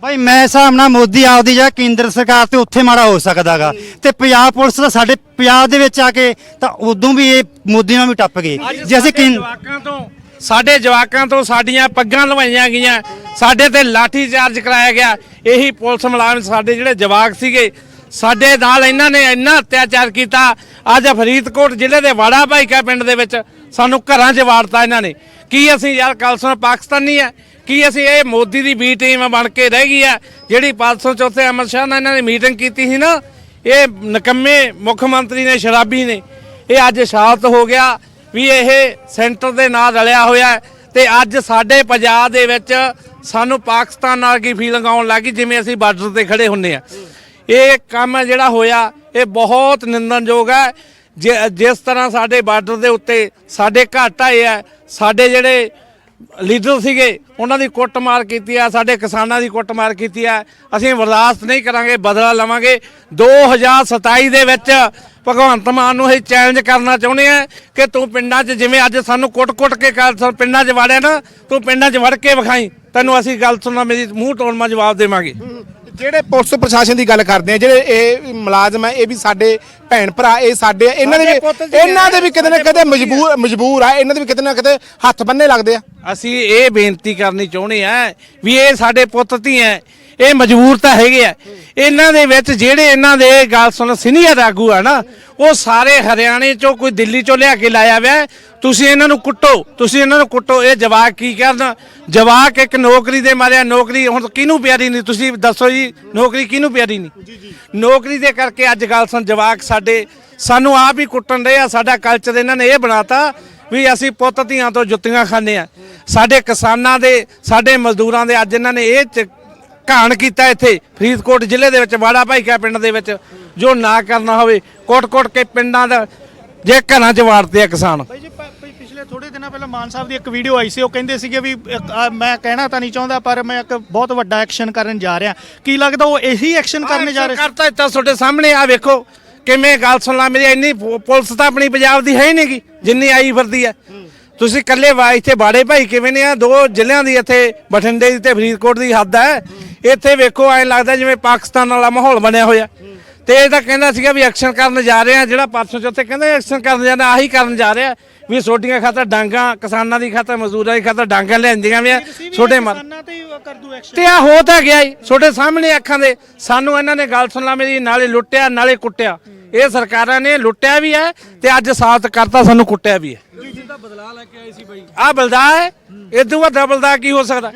ਭਾਈ ਮੈਂ ਹਿਸਾਬ ਨਾਲ ਮੋਦੀ ਆਪਦੀ ਜਾਂ ਕੇਂਦਰ ਸਰਕਾਰ ਤੇ ਉੱਥੇ ਮਾੜਾ ਹੋ ਸਕਦਾਗਾ। ਤੇ ਪੰਜਾਬ ਪੁਲਿਸ ਦਾ ਸਾਡੇ ਪੰਜਾਬ ਦੇ ਵਿੱਚ ਆ ਕੇ ਤਾਂ ਉਦੋਂ ਵੀ ਇਹ ਮੋਦੀ ਨਾਲ ਵੀ ਟੱਪ ਗਏ। ਜੇ ਅਸੀਂ ਸਾਡੇ ਕੇਂ- ਜਵਾਕਾਂ ਤੋਂ ਸਾਡੇ ਜਵਾਕਾਂ ਤੋਂ ਸਾਡੀਆਂ ਪੱਗਾਂ ਲਵਾਈਆਂ ਗਈਆਂ। ਸਾਡੇ ਤੇ ਲਾਠੀ ਚਾਰਜ ਕਰਾਇਆ ਗਿਆ। ਇਹੀ ਪੁਲਿਸ ਮੁਲਾਜ਼ਮ ਸਾਡੇ ਜਿਹੜੇ ਜਵਾਕ ਸੀਗੇ, ਸਾਡੇ ਨਾਲ ਇਹਨਾਂ ਨੇ ਇੰਨਾ ਅਤਿਆਚਾਰ ਕੀਤਾ। ਅੱਜ ਫਰੀਦਕੋਟ ਜ਼ਿਲ੍ਹੇ ਦੇ ਵਾੜਾ ਭਾਈਕਾ ਪਿੰਡ ਦੇ ਵਿੱਚ ਸਾਨੂੰ ਘਰਾਂ 'ਚ ਵਾੜਤਾ ਇਹਨਾਂ ਨੇ। ਕੀ ਅਸੀਂ ਯਾਰ ਕੱਲ ਸੁਣ, ਪਾਕਿਸਤਾਨੀ ਹੈ ਕੀ ਅਸੀਂ ਇਹ ਮੋਦੀ ਦੀ ਬੀ ਟੀਮ ਬਣ ਕੇ ਰਹਿ ਗਈ ਹੈ ਜਿਹੜੀ 504 ਅਮਰ ਸ਼ਾਹ ਨਾਲ ਇਹਨਾਂ ਨੇ ਮੀਟਿੰਗ ਕੀਤੀ ਸੀ ਨਾ, ਇਹ ਨਕੰਮੇ ਮੁੱਖ ਮੰਤਰੀ ਨੇ, ਸ਼ਰਾਬੀ ਨੇ। ਇਹ ਅੱਜ ਸ਼ਾਂਤ ਹੋ ਗਿਆ। ਵੀ ਇਹ ਸੈਂਟਰ ਦੇ ਨਾਲ ਰਲਿਆ ਹੋਇਆ ਹੈ ਤੇ ਅੱਜ ਸਾਡੇ ਪੰਜਾਬ ਦੇ ਵਿੱਚ ਸਾਨੂੰ ਪਾਕਿਸਤਾਨ ਨਾਲ ਕੀ ਫੀਲਿੰਗ ਆਉਣ ਲੱਗੀ ਜਿਵੇਂ ਅਸੀਂ ਬਾਰਡਰ ਤੇ ਖੜੇ ਹੁੰਨੇ ਆ ਇਹ ਕੰਮ ਜਿਹੜਾ ਹੋਇਆ, ਇਹ ਬਹੁਤ ਨਿੰਦਣਯੋਗ ਹੈ। ਜਿ- ਜਿਸ ਤਰ੍ਹਾਂ ਸਾਡੇ ਬਾਰਡਰ ਦੇ ਉੱਤੇ ਸਾਡੇ ਘਾਟ ਆਏ ਆ, ਸਾਡੇ ਜਿਹੜੇ ਲੀਡਰ ਸੀਗੇ, ਉਹਨਾਂ ਦੀ ਕੁੱਟਮਾਰ ਕੀਤੀ ਆ, ਸਾਡੇ ਕਿਸਾਨਾਂ ਦੀ ਕੁੱਟਮਾਰ ਕੀਤੀ ਆ। ਅਸੀਂ ਬਰਦਾਸ਼ਤ ਨਹੀਂ ਕਰਾਂਗੇ, ਬਦਲਾ ਲਵਾਂਗੇ। 2027 ਦੇ ਵਿੱਚ ਭਗਵੰਤ ਮਾਨ ਨੂੰ ਇਹ ਚੈਲੰਜ ਕਰਨਾ ਚਾਹੁੰਦੇ ਆ ਕਿ ਤੂੰ ਪਿੰਡਾਂ 'ਚ ਜਿਵੇਂ ਅੱਜ ਸਾਨੂੰ ਕੁੱਟ-ਕੁੱਟ ਕੇ ਪਿੰਡਾਂ 'ਚ ਵਾੜਿਆ ਨਾ ਤੂੰ ਪਿੰਡਾਂ 'ਚ ਵੜ ਕੇ ਵਿਖਾਈ। ਤੈਨੂੰ ਅਸੀਂ ਗੱਲ ਸੁਣਨਾ ਮੇਰੀ ਮੂੰਹ ਟੋਣ ਮਾ ਜਵਾਬ ਦੇਵਾਂਗੇ। ਜਿਹੜੇ ਪੁਲਿਸ ਪ੍ਰਸ਼ਾਸਨ ਦੀ ਗੱਲ ਕਰਦੇ ਆ ਜਿਹੜੇ ਇਹ ਮੁਲਾਜ਼ਮ ਆ ਇਹ ਵੀ ਸਾਡੇ ਭੈਣ ਭਰਾ ਇਹ ਸਾਡੇ ਇਹਨਾਂ ਦੇ ਇਹਨਾਂ ਦੇ ਵੀ ਕਿਤੇ ਨਾ ਕਿਤੇ ਮਜਬੂਰ ਮਜਬੂਰ ਆ ਇਹਨਾਂ ਦੇ ਵੀ ਕਿਤੇ ਨਾ ਕਿਤੇ ਹੱਥ ਬੰਨੇ ਲੱਗਦੇ ਆ। ਅਸੀਂ ਇਹ ਬੇਨਤੀ ਕਰਨੀ ਚਾਹੁੰਦੇ ਆ ਵੀ ਇਹ ਸਾਡੇ ਪੁੱਤ ਧੀਆਂ ਇਹ ਮਜਬੂਰ ਤਾਂ ਹੈਗੇ ਆ। ਇਹਨਾਂ ਦੇ ਵਿੱਚ ਜਿਹੜੇ ਇਹਨਾਂ ਦੇ ਗੱਲ ਸੁਣ ਸੀਨੀਅਰ ਆਗੂ ਆ ਨਾ ਉਹ ਸਾਰੇ ਹਰਿਆਣੇ ਚੋਂ ਕੋਈ ਦਿੱਲੀ ਚੋਂ ਲਿਆ ਕੇ ਲਾਇਆ ਹੋਇਆ ਤੁਸੀਂ ਇਹਨਾਂ ਨੂੰ ਕੁੱਟੋ ਤੁਸੀਂ ਇਹਨਾਂ ਨੂੰ ਕੁੱਟੋ। ਇਹ ਜਵਾਕ ਕੀ ਕਰਨ? ਜਵਾਕ ਇੱਕ ਨੌਕਰੀ ਦੇ ਮਾਰਿਆ ਨੌਕਰੀ ਹੁਣ ਕਿਹਨੂੰ ਪਿਆਰੀ ਨਹੀਂ? ਤੁਸੀਂ ਦੱਸੋ ਜੀ ਨੌਕਰੀ ਕਿਹਨੂੰ ਪਿਆਰੀ ਨਹੀਂ? ਨੌਕਰੀ ਦੇ ਕਰਕੇ ਅੱਜ ਗੱਲ ਸੁਣ ਜਵਾਕ ਸਾਡੇ ਸਾਨੂੰ ਆਪ ਹੀ ਕੁੱਟਣ ਰਹੇ ਆ। ਸਾਡਾ ਕਲਚਰ ਇਹਨਾਂ ਨੇ ਇਹ ਬਣਾਤਾ ਵੀ ਅਸੀਂ ਪੁੱਤ ਧੀਆਂ ਤੋਂ ਜੁੱਤੀਆਂ ਖਾਂਦੇ ਆ। ਸਾਡੇ ਕਿਸਾਨਾਂ ਦੇ ਸਾਡੇ ਮਜ਼ਦੂਰਾਂ ਦੇ ਅੱਜ ਇਹਨਾਂ ਨੇ ਇਹ ਘਾਣ ਕੀਤਾ ਇੱਥੇ ਫਰੀਦਕੋਟ ਜ਼ਿਲ੍ਹੇ ਦੇ ਵਿੱਚ ਵਾੜਾ ਭਾਈਕਾ ਪਿੰਡ ਦੇ ਵਿੱਚ ਜੋ ਨਾ ਕਰਨਾ ਹੋਵੇ ਕੋਟ-ਕੋਟ ਕੇ ਪਿੰਡਾਂ ਦਾ ਜੇ ਘਰਾਂ 'ਚ ਵਾੜਦੇ ਆ ਕਿਸਾਨ। ਭਾਈ ਜੀ ਪ- ਪ- ਪਿਛਲੇ ਥੋੜੇ ਦਿਨਾਂ ਪਹਿਲਾਂ ਮਾਨ ਸਾਹਿਬ ਦੀ ਇੱਕ ਵੀਡੀਓ ਆਈ ਸੀ ਉਹ ਕਹਿੰਦੇ ਸੀਗੇ ਵੀ ਇੱਕ, ਆ, ਮੈਂ ਕਹਿਣਾ ਤਾਂ ਨਹੀਂ ਚਾਹੁੰਦਾ ਪਰ ਮੈਂ ਇੱਕ ਬਹੁਤ ਵੱਡਾ ਐਕਸ਼ਨ ਕਰਨ ਜਾ ਰਿਹਾ। ਕੀ ਲੱਗਦਾ ਉਹ ਇਹੀ ਐਕਸ਼ਨ ਕਰਨੇ ਜਾ ਰਹੇ ਕਰਤਾ ਇੱਥੇ ਤੁਹਾਡੇ ਸਾਹਮਣੇ ਆ ਵੇਖੋ ਕਿਵੇਂ ਗੱਲ ਸੁਣ ਲਾ ਮੇਰੀ ਇੰਨੀ ਪੁ- ਪੁਲਿਸ ਤਾਂ ਆਪਣੀ ਪੰਜਾਬ ਦੀ ਹੈ ਹੀ ਨਹੀਂਗੀ ਜਿੰਨੀ ਆਈ ਫਿਰਦੀ ਹੈ। ਤੁਸੀਂ ਇਕੱਲੇ ਵਾ ਇੱਥੇ ਬਾੜੇ ਭਾਈ ਕਿਵੇਂ ਨੇ ਆ ਦੋ ਜ਼ਿਲ੍ਹਿਆਂ ਦੀ ਇੱਥੇ ਬਠਿੰਡੇ ਦੀ ਤੇ ਫਰੀਦਕੋਟ ਦੀ ਹੱਦ ਹੈ। ਇੱਥੇ ਵੇਖੋ ਐਂ ਲੱਗਦਾ ਜਿਵੇਂ ਪਾਕਿਸਤਾਨ ਵਾਲਾ ਮਾਹੌਲ ਬਣਿਆ ਹੋਇਆ। ਤੇ ਇਹ ਤਾਂ ਕਹਿੰਦਾ ਸੀਗਾ ਵੀ ਐਕਸ਼ਨ ਕਰਨ ਜਾ ਰਹੇ ਆ ਜਿਹੜਾ ਪਰਸੋਂ ਚੌਥੇ ਕਹਿੰਦਾ ਐਕਸ਼ਨ ਕਰਨ ਜਾਣਾ ਆਹੀ ਕਰਨ ਜਾ ਰਿਹਾ। ਵੀ ਛੋਟੀਆਂ ਖਾਤਰ ਡਾਂਗਾ ਕਿਸਾਨਾਂ ਦੀ ਖਾਤਰ ਮਜ਼ਦੂਰਾਂ ਦੀ ਖਾਤਰ ਡਾਂਗਾ ਲੈਂਦੀਆਂ ਵੀ ਛੋਟੇ ਮਰ ਤੇ ਆ ਹੋ ਤਾਂ ਗਿਆ ਹੀ ਤੁਹਾਡੇ ਸਾਹਮਣੇ ਅੱਖਾਂ ਦੇ। ਸਾਨੂੰ ਇਹਨਾਂ ਨੇ ਗੱਲ ਸੁਣ ਲਾ ਮੇਰੀ ਨਾਲੇ ਲੁੱਟਿਆ ਨਾਲੇ ਕੁੱਟਿਆ। ਇਹ ਸਰਕਾਰਾਂ ਨੇ ਲੁੱਟਿਆ ਵੀ ਹੈ ਤੇ ਅੱਜ ਸਾਥ ਕਰਤਾ ਸਾਨੂੰ ਕੁੱਟਿਆ ਵੀ ਹੈ। ਦਾ ਬਦਲਾ ਲੈ ਕੇ ਆਏ ਸੀ ਬਾਈ। ਆ ਬਲਦਾ ਹੈ? ਇਦੋਂ ਵੱਡਾ ਬਲਦਾ ਕੀ ਹੋ ਸਕਦਾ?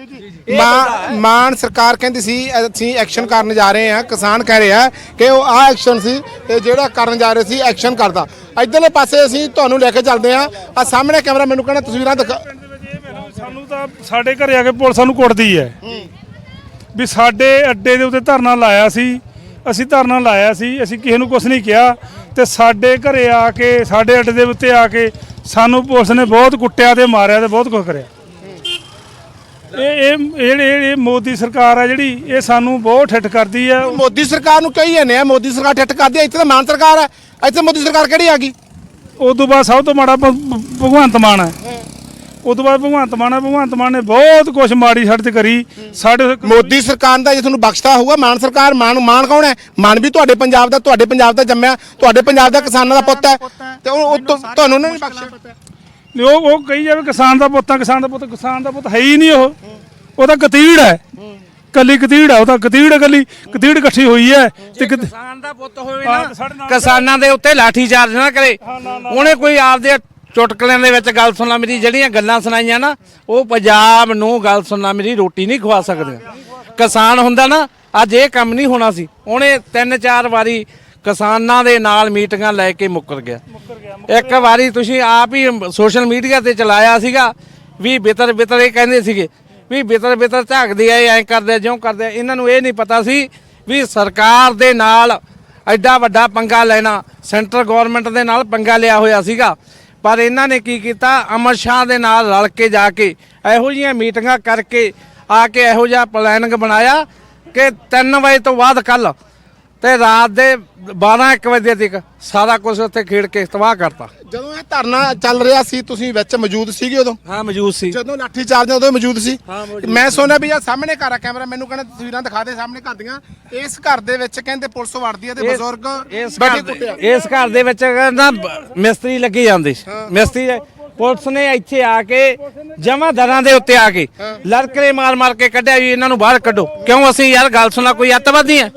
ਮਾਨ ਮਾਨ ਸਰਕਾਰ ਕਹਿੰਦੀ ਸੀ ਅਸੀਂ ਐਕਸ਼ਨ ਕਰਨ ਜਾ ਰਹੇ ਹਾਂ। ਕਿਸਾਨ ਕਹਿ ਰਹੇ ਆ ਕਿ ਉਹ ਆ ਐਕਸ਼ਨ ਸੀ ਇਹ ਜਿਹੜਾ ਕਰਨ ਜਾ ਰਹੇ ਸੀ ਐਕਸ਼ਨ ਕਰਦਾ। ਇਧਰਲੇ ਪਾਸੇ ਅਸੀਂ ਤੁਹਾਨੂੰ ਲੈ ਕੇ ਚੱਲਦੇ ਆ ਆ ਸਾਹਮਣੇ ਕੈਮਰਾ ਮੈਨੂੰ ਕਹਿੰਦਾ ਤਸਵੀਰਾਂ ਦਿਖਾ ਸਾਨੂੰ ਤਾਂ ਸਾਡੇ ਘਰੇ ਆ ਕੇ ਪੁਲਿਸ ਸਾਨੂੰ ਕੁੱਟਦੀ ਹੈ। ਵੀ ਸਾਡੇ ਅੱਡੇ ਦੇ ਉੱਤੇ ਧਰਨਾ ਲਾਇਆ ਸੀ। ਅਸੀਂ ਧਰਨਾ ਲਾਇਆ ਸੀ ਅਸੀਂ ਕਿਸੇ ਨੂੰ ਕੁਝ ਨਹੀਂ ਕਿਹਾ ਤੇ ਸਾਡੇ ਘਰੇ ਆ ਕੇ ਸਾਡੇ ਅੱਡੇ ਦੇ ਉੱਤੇ ਆ ਕੇ ਸਾਨੂੰ ਪੁਲਿਸ ਨੇ ਬਹੁਤ ਕੁੱਟਿਆ ਤੇ ਮਾਰਿਆ ਤੇ ਬਹੁਤ ਕੁਝ ਕਰਿਆ। ਇਹ ਇਹ ਜਿਹੜੇ ਇਹ ਮੋਦੀ ਸਰਕਾਰ ਆ ਜਿਹੜੀ ਇਹ ਸਾਨੂੰ ਬਹੁਤ ਠੱਠ ਕਰਦੀ ਆ। ਮੋਦੀ ਸਰਕਾਰ ਨੂੰ ਕਹੀ ਜਾਂਦੇ ਆ ਮੋਦੀ ਸਰਕਾਰ ਠੱਠ ਕਰਦੀ ਆ ਇੱਥੇ ਤਾਂ ਮਾਨ ਸਰਕਾਰ ਹੈ ਇੱਥੇ ਮੋਦੀ ਸਰਕਾਰ ਕਿਹੜੀ ਆ ਗਈ? ਉਦੋਂ ਬਾਅਦ ਸਭ ਤੋਂ ਮਾੜਾ ਭਗਵੰਤ ਮਾਨ ਹੈ। ਉਦੋਂ ਬਾਅਦ ਭਗਵੰਤ ਮਾਨ ਹੈ ਭਗਵੰਤ ਮਾਨ ਨੇ ਬਹੁਤ ਕੁਝ ਮਾੜੀ ਸਾਡੇ ਤੇ ਕਰੀ। ਸਾਡੇ ਮੋਦੀ ਸਰਕਾਰ ਦਾ ਜੇ ਤੁਹਾਨੂੰ ਬਖਸ਼ਦਾ ਹੋਊਗਾ ਮਾਨ ਸਰਕਾਰ ਮਾਨ ਮਾਨ ਕੌਣ ਹੈ? ਮਾਨ ਵੀ ਤੁਹਾਡੇ ਪੰਜਾਬ ਦਾ ਤੁਹਾਡੇ ਪੰਜਾਬ ਦਾ ਜੰਮਿਆ ਤੁਹਾਡੇ ਪੰਜਾਬ ਦਾ ਕਿਸਾਨਾਂ ਦਾ ਪੁੱਤ ਹੈ। ਤੇ ਉਹ ਤੁ- ਤੁਹਾਨੂੰ ਨਹੀਂ ਬਖਸ਼ਿਆ? ਨਹੀਂ, ਉਹ ਉਹ ਕਹੀ ਜਾਵੇ ਕਿਸਾਨ ਦਾ ਪੁੱਤ ਆ ਕਿਸਾਨ ਦਾ ਪੁੱਤ ਕਿਸਾਨ ਦਾ ਪੁੱਤ ਹੈ ਹੀ ਨਹੀਂ ਉਹ। ਉਹ ਤਾਂ ਕਤੀੜ ਹੈ। ਕੱਲੀ ਕਤੀੜ ਹੈ ਉਹ ਤਾਂ ਕਤੀੜ ਕੱਲੀ। ਕਤੀੜ ਇਕੱਠੀ ਹੋਈ ਹੈ। ਤੇ ਕਿਸਾਨ ਦਾ ਪੁੱਤ ਹੋਵੇ ਨਾ ਤੇ ਕਿਸਾਨਾਂ ਦੇ ਉੱਤੇ ਲਾਠੀ ਚਾਰਜ ਨਾ ਕਰੇ ਉਹਨੇ ਕੋਈ ਆਪਦੇ ਚੁਟਕਲਿਆਂ ਦੇ ਵਿੱਚ ਗੱਲ ਸੁਣਨਾ ਮੇਰੀ ਜਿਹੜੀਆਂ ਗੱਲਾਂ ਸੁਣਾਈਆਂ ਨਾ, ਉਹ ਪੰਜਾਬ ਨੂੰ ਗੱਲ ਸੁਣਨਾ ਮੇਰੀ ਰੋਟੀ ਨਹੀਂ ਖਵਾ ਸਕਦੇ। ਕਿਸਾਨ ਹੁੰਦਾ ਨਾ, ਅੱਜ ਇਹ ਕੰਮ ਨਹੀਂ ਹੋਣਾ ਸੀ। ਉਹਨੇ ਤਿੰਨ ਚਾਰ ਵਾਰੀ ਕਿਸਾਨਾਂ ਦੇ ਨਾਲ ਮੀਟਿੰਗਾਂ ਲੈ ਕੇ ਮੁੱਕਰ ਗਿਆ। ਇੱਕ ਵਾਰੀ ਤੁਸੀਂ ਆਪ ਹੀ ਸੋਸ਼ਲ ਮੀਡੀਆ ਤੇ ਚਲਾਇਆ ਸੀਗਾ, ਵੀ ਬਿਤਰ ਬਿਤਰ ਇਹ ਕਹਿੰਦੇ ਸੀਗੇ, ਵੀ ਬਿਤਰ ਬਿਤਰ ਝਾਕਦੇ ਆ ਐਂ ਕਰਦੇ ਜਿਉਂ ਕਰਦੇ ਇਹਨਾਂ ਨੂੰ ਇਹ ਨਹੀਂ ਪਤਾ ਸੀ ਵੀ ਸਰਕਾਰ ਦੇ ਨਾਲ ਐਡਾ ਵੱਡਾ ਪੰਗਾ ਲੈਣਾ, ਸੈਂਟਰ ਗਵਰਨਮੈਂਟ ਦੇ ਨਾਲ ਪੰਗਾ ਲਿਆ ਹੋਇਆ ਸੀਗਾ। ਪਰ ਇਹਨਾਂ ਨੇ ਕੀ ਕੀਤਾ? ਅਮਰ ਸ਼ਾਹ ਦੇ ਨਾਲ ਰਲ ਕੇ ਜਾ ਕੇ ਇਹੋ ਜਿਹੀਆਂ ਮੀਟਿੰਗਾਂ ਕਰਕੇ ਆ ਕੇ ਇਹੋ ਜਿਹਾ ਪਲੈਨਿੰਗ ਬਣਾਇਆ ਕਿ 3 ਵਜੇ ਤੋਂ ਬਾਅਦ ਕੱਲ ਤੇ ਰਾਤ ਦੇ 12 1 ਵਜੇ ਤੱਕ ਸਾਰਾ ਕੁਝ ਉੱਥੇ ਖੇਡ ਕੇ ਤਬਾਹ ਕਰਤਾ। ਜਦੋਂ ਇਹ ਧਰਨਾ ਚੱਲ ਰਿਹਾ ਸੀ ਤੁਸੀਂ ਵਿੱਚ ਮੌਜੂਦ ਸੀਗੇ ਉਦੋਂ? ਹਾਂ ਮੌਜੂਦ ਸੀ। ਜਦੋਂ ਲਾਠੀ ਚਾਰਜ ਉਦੋਂ ਮੌਜੂਦ ਸੀ। ਮੈਂ ਸੁਣਿਆ ਵੀ ਆ ਸਾਹਮਣੇ ਘਰ ਆ ਕੈਮਰਾ ਮੈਨੂੰ ਕਹਿੰਦਾ ਤਸਵੀਰਾਂ ਦਿਖਾ ਦੇ ਸਾਹਮਣੇ ਘਰ ਦੀਆਂ। ਇਸ ਘਰ ਦੇ ਵਿੱਚ ਕਹਿੰਦੇ ਪੁਲਿਸ ਵੜਦੀ ਹੈ ਤੇ ਬਜ਼ੁਰਗ ਇਸ ਬੈਠੇ ਘਰ ਦੇ- ਕੁੱਟਿਆ। ਇਸ ਘਰ ਦੇ ਵਿੱਚ ਨਾ ਮਿਸਤਰੀ ਲੱਗੇ ਜਾਂਦੇ। ਮਿਸਤਰੀ ਪੁਲਿਸ ਨੇ ਇੱਥੇ ਆ ਕੇ ਜਮਾ ਦਰਾਂ ਦੇ ਉੱਤੇ ਆ ਕੇ ਲੜਕਰੇ ਮਾਰ ਮਾਰ ਕੇ ਕੱਢਿਆ ਵੀ ਇਹਨਾਂ ਨੂੰ ਬਾਹਰ ਕੱਢੋ। ਕਿਉਂ ਅਸੀਂ ਯਾਰ ਗੱਲ ਸੁਣਾ ਕੋਈ ਅੱਤਵਾਦੀ ਆ?